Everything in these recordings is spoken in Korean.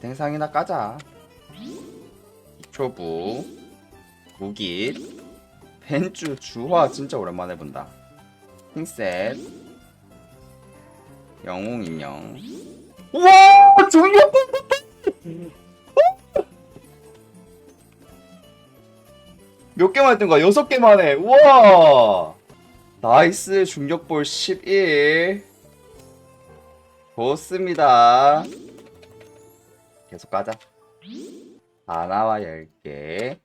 댕상이나 까자. 초부, 무길, 벤주, 주화 진짜 오랜만에 본다. 핑셋, 영웅 인형. 우와! 중력 몇 개만 했던 거야? 여섯 개만 해. 우와! 나이스 중력볼 11. 좋습니다. 계속 가자. 하나와 10개.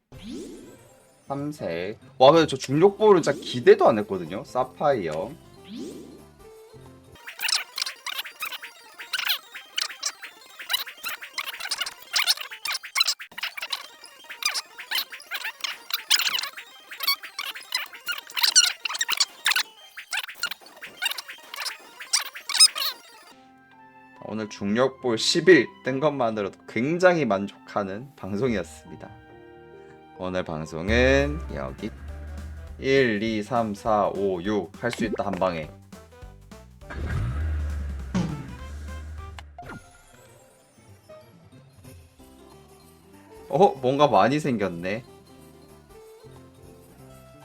삼색. 와, 근데 저 중력볼은 진짜 기대도 안 했거든요. 사파이어. 오늘 중력볼 10일 뜬 것만으로도 굉장히 만족하는 방송이었습니다. 오늘 방송은 여기 1, 2, 3, 4, 5, 6 할 수 있다 한 방에. 어, 뭔가 많이 생겼네.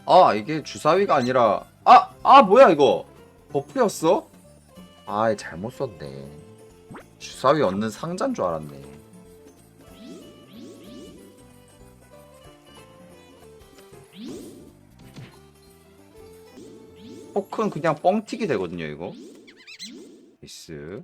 아, 이게 주사위가 아니라 아, 아 뭐야 이거? 버프였어? 아, 잘못 썼네. 주사위 얻는 상자인 줄 알았네. 포크는 그냥 뻥튀기 되거든요, 이거. 나이스.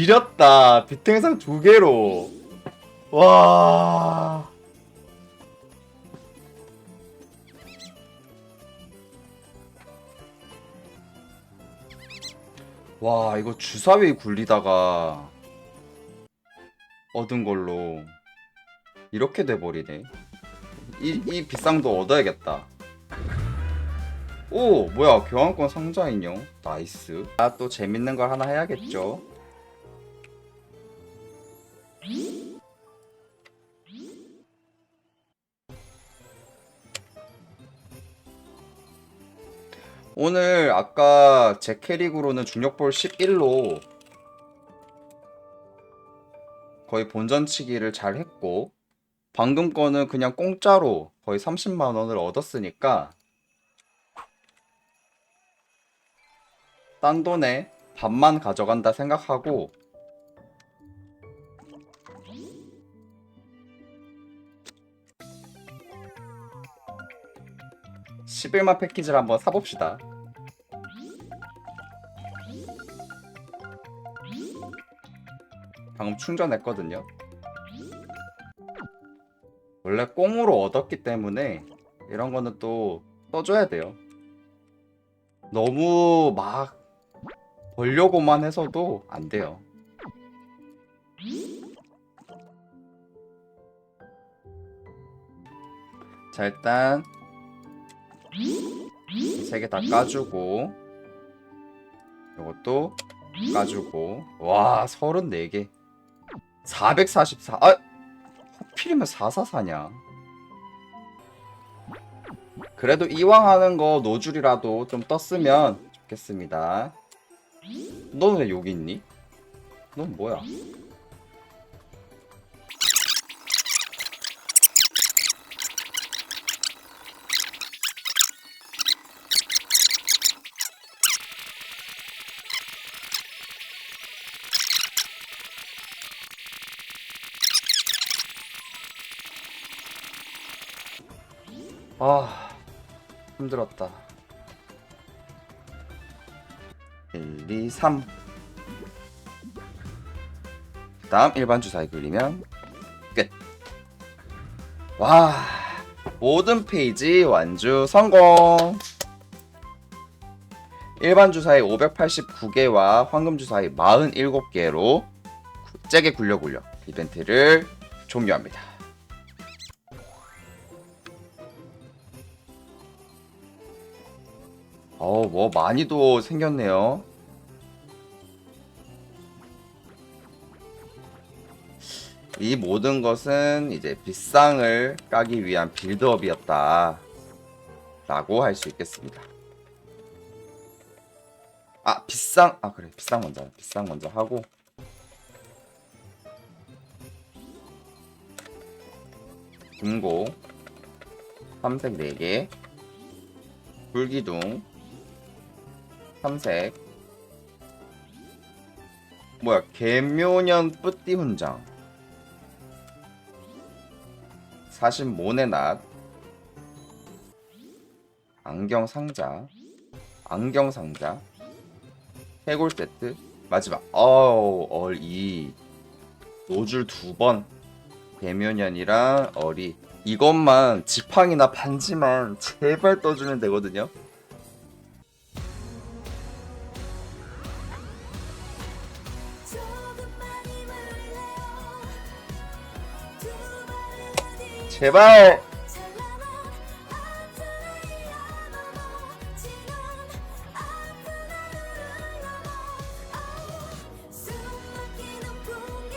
지렸다. 비탱상 두 개로. 와. 와, 이거 주사위 굴리다가 얻은 걸로 이렇게 돼버리네. 이, 이 비상도 얻어야겠다. 오, 뭐야, 교환권 상자 인형. 나이스. 아, 또 재밌는 걸 하나 해야겠죠. 오늘 아까 제 캐릭으로는 중력볼 11로 거의 본전치기를 잘 했고 방금 거는 그냥 공짜로 거의 30만 원을 얻었으니까 딴 돈에 반만 가져간다 생각하고 (11만) 패키지를 한번 사봅시다. 방금 충전했거든요. 원래 꽁으로 얻었기 때문에 이런 거는 또 써줘야 돼요. 너무 막 벌려고만 해서도 안 돼요. 자 일단 세 개 다 까주고 이것도 까주고 와 34개 444 아! 하필이면 444냐 그래도 이왕 하는 거 노줄이라도 좀 떴으면 좋겠습니다 너는 왜 여기 있니? 넌 뭐야? 아 힘들었다 1, 2, 3 다음 일반 주사위 굴리면 끝. 와 모든 페이지 완주 성공. 일반 주사위 589개와 황금 주사위 47개로 째게 굴려 굴려 이벤트를 종료합니다. 어우 뭐 많이도 생겼네요. 이 모든 것은 이제 빗상을 까기 위한 빌드업이었다 라고 할 수 있겠습니다. 아 빗상 아 그래. 빗상 먼저 빗상 먼저 하고. 금고 삼색 4개. 불기둥 삼색. 뭐야 개묘년 뿌띠 훈장. 사신 모네낫. 안경 상자. 안경 상자. 해골 세트. 마지막 어우 얼이 노줄 두번. 개묘년이랑 어리. 이것만 지팡이나 반지만 제발 떠주면 되거든요 풍경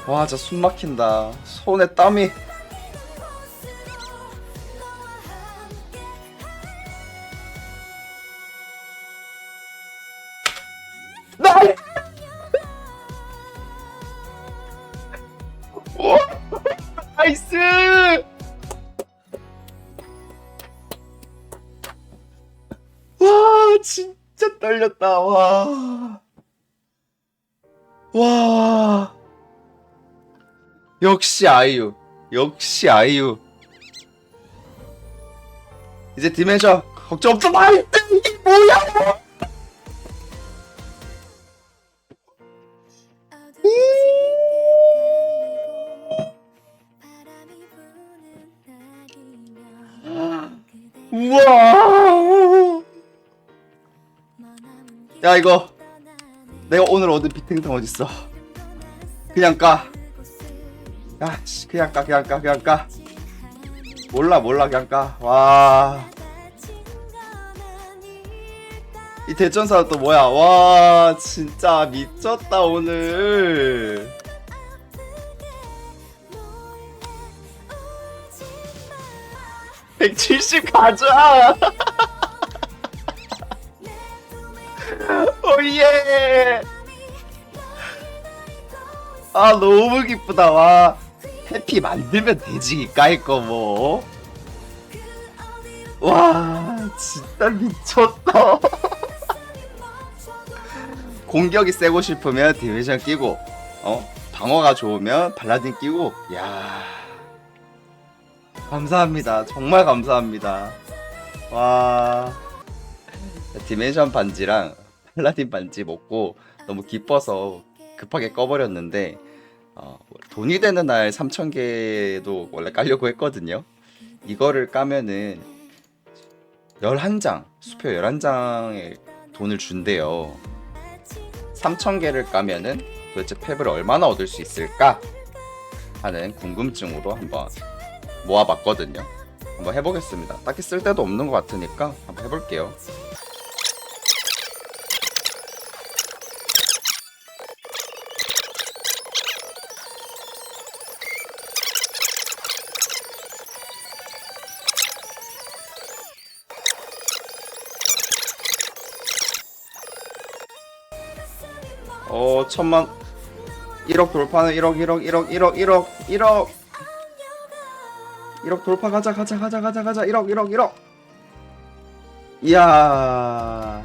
와 진짜 숨 막힌다. 손에 땀이! 나이스 떨렸다 와 와. 역시 아이유. 역시 아이유. 이제 디멘션 걱정 없어. 나이스 이게 뭐야? 날이면 그대 우와. 야 이거 내가 오늘 얻은 비탱탕 어딨어? 그냥 까. 야, 씨, 그냥 까, 그냥 까, 그냥 까. 몰라, 몰라, 그냥 까. 와, 이 대전사 또 뭐야? 와, 진짜 미쳤다 오늘. 170 가자. 예. 아 너무 기쁘다 와. 해피 만들면 되지 까일 거 뭐. 와 진짜 미쳤다. 공격이 세고 싶으면 디비전 끼고 어 방어가 좋으면 발라딘 끼고 야 감사합니다 정말 감사합니다 와 디멘션 반지랑 팔라딘 반지 먹고 너무 기뻐서 급하게 꺼버렸는데 어, 돈이 되는 날 3,000개도 원래 깔려고 했거든요. 이거를 까면은 11장 수표 11장에 돈을 준대요. 3,000개를 까면은 도대체 탭을 얼마나 얻을 수 있을까? 하는 궁금증으로 한번 모아봤거든요. 한번 해보겠습니다. 딱히 쓸데도 없는 것 같으니까 한번 해볼게요 어 천만. 1억 돌파는 1억 1억 1억 1억 1억 1억. 1억 돌파 가자 가자 가자 가자 가자. 1억 1억 1억. 이야.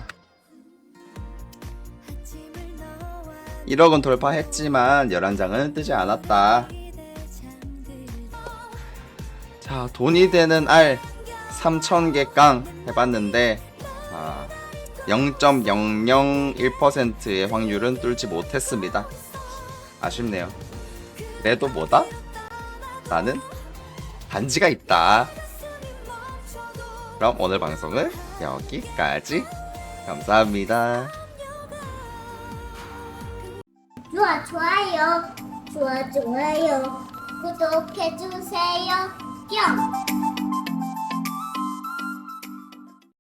1억은 돌파했지만 11장은 뜨지 않았다. 자 돈이 되는 알 3000개 깡 해봤는데 아, 0.001%의 확률은 뚫지 못했습니다. 아쉽네요. 그래도 뭐다? 나는 반지가 있다. 그럼 오늘 방송은 여기까지. 감사합니다. 좋아 좋아요. 좋아 좋아요. 구독해주세요. 뿅